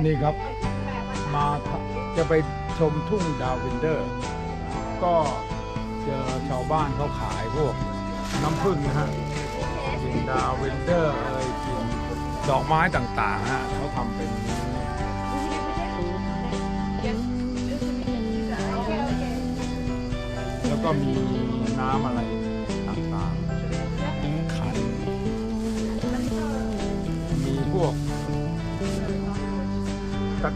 นี่ครับมาจะไปชมทุ่งดาววินเดอร์ ก็เจอชาวบ้านเขาขายพวกน้ำผึ้งนะฮะกินดาววินเดอร์เอ่ยกินดอกไม้ต่างๆฮะเขาทำเป็นแล้วก็มีน้ำอะไร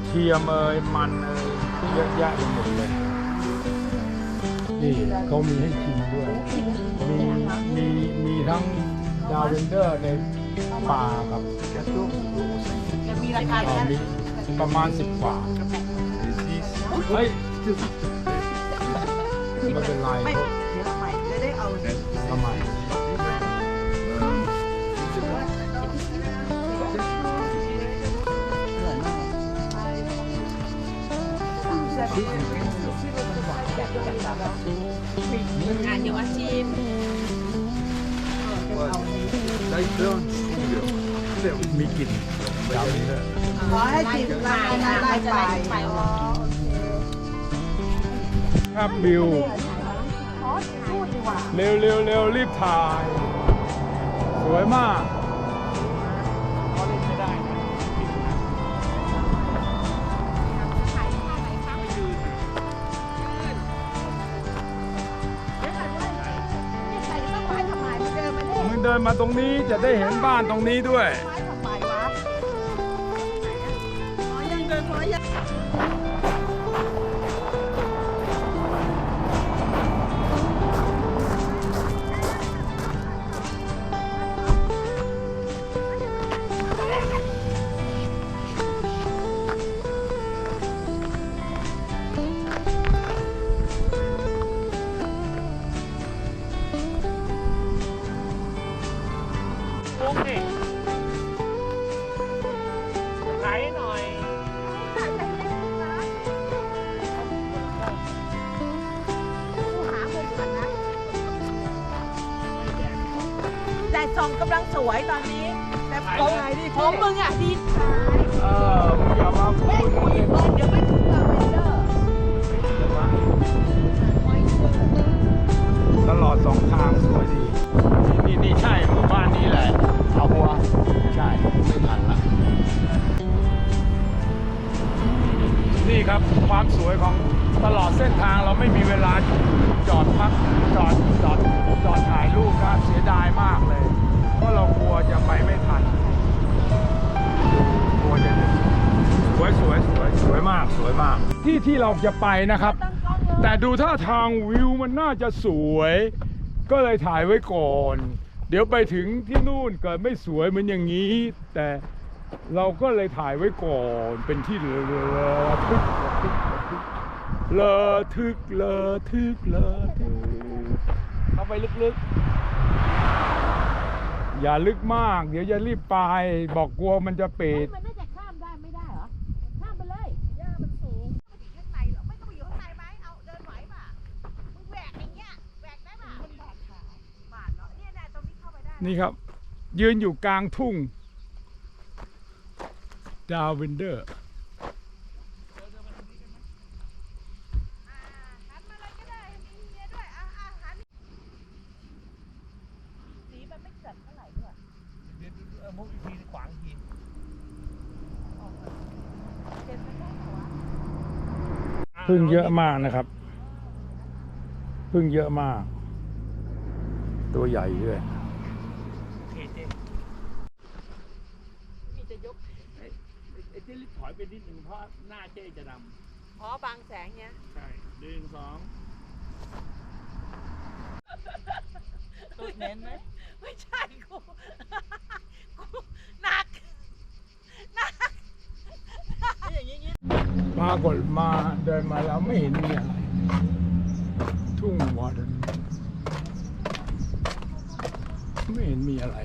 เทียมเอ่ยมันเอ่ยเยอะแยะไปหมดเลยนี่เขามีให้ชิมด้วย มีมีมีทั้งดาวเวนเดอร์ในป่ากับมีราคาเอ่อแค่มีประมาณสิบกว่าเฮ้ยไม่เป็นไรไม่เดี๋ยวใหม่จะได้เอา ทำไม งานเยาวชีพมีกลิ่นดาวเวนเดอร์ขอให้จิตลายได้ไปครับวิวเร็วเร็วเร็วรีบถ่าย สวยมาก เดินมาตรงนี้จะได้เห็นบ้านตรงนี้ด้วยขอยังเดินขอยัง หน่อยแต่ซองกำลังสวยตอนนี้ แต่ผมผมมึงอะดีเออมึงอย่ามาพูไม่ดคุยเลยเดี๋ยวไม่ถึงกับเดอร์ตลอดสองทางสวยดี นี่นี่ใช่หมู่บ้านนี้แหละ ครับ ความสวยของตลอดเส้นทางเราไม่มีเวลาจอดพักจอดจอดจอดถ่ายรูปนะเสียดายมากเลย เพราะเรากลัวจะไปไม่ทันกลัวจะสวยสวยสวยสวยมากสวยมาก ที่ที่เราจะไปนะครับ แต่ดูท่าทางวิวมันน่าจะสวย ก็เลยถ่ายไว้ก่อน เดี๋ยวไปถึงที่นู่นเกิดไม่สวยเหมือนอย่างนี้ แต่ เราก็เลยถ่ายไว้ก่อนเป็นที่เลอทึกเลอทึกเลอทึกเลอทึกเข้าไปลึกๆ อย่าลึกมาก เดี๋ยวจะรีบไป บอกกลัวมันจะปิดมันน่าจะข้ามได้ไม่ได้เหรอ ข้ามไปเลยย่ามันสูงข้างในหรอไม่ต้องไปอยู่ข้างในไหมเอาเดินไหวป่ะมึงแหวกอย่างเงี้ยแหวกได้ป่ะมันบาดขาบาดเนาะเนี่ยตรงนี้เข้าไปได้ นี่ครับ ยืนอยู่กลางทุ่ง ดาววินเดอร์หันมาเลยก็ได้มีเมียด้วยอะอะหันสีมันไม่จัดเท่าไหร่ด้วยเดี๋ยวเออมุกอีกทีขวางอีกทีเจ็ดมันได้เหรอวะพึ่งเยอะมากนะครับ พึ่งเยอะมาก ตัวใหญ่ด้วย โอเคเจ๊พี่จะยกไอ้ไอ้เจ๊รีบถอยไปนิดหนึ่งเพราะหน้าเจ๊จะดเพราะบางแสงเนี้ยำใช่หนึ่งสองตูดเน้นไหมไม่ใช่กูกูหนักหนักปรากฏมาเดินมาแล้วไม่เห็นมีอะไร ทุ่งวอร์ดนไม่เห็นมีอะไร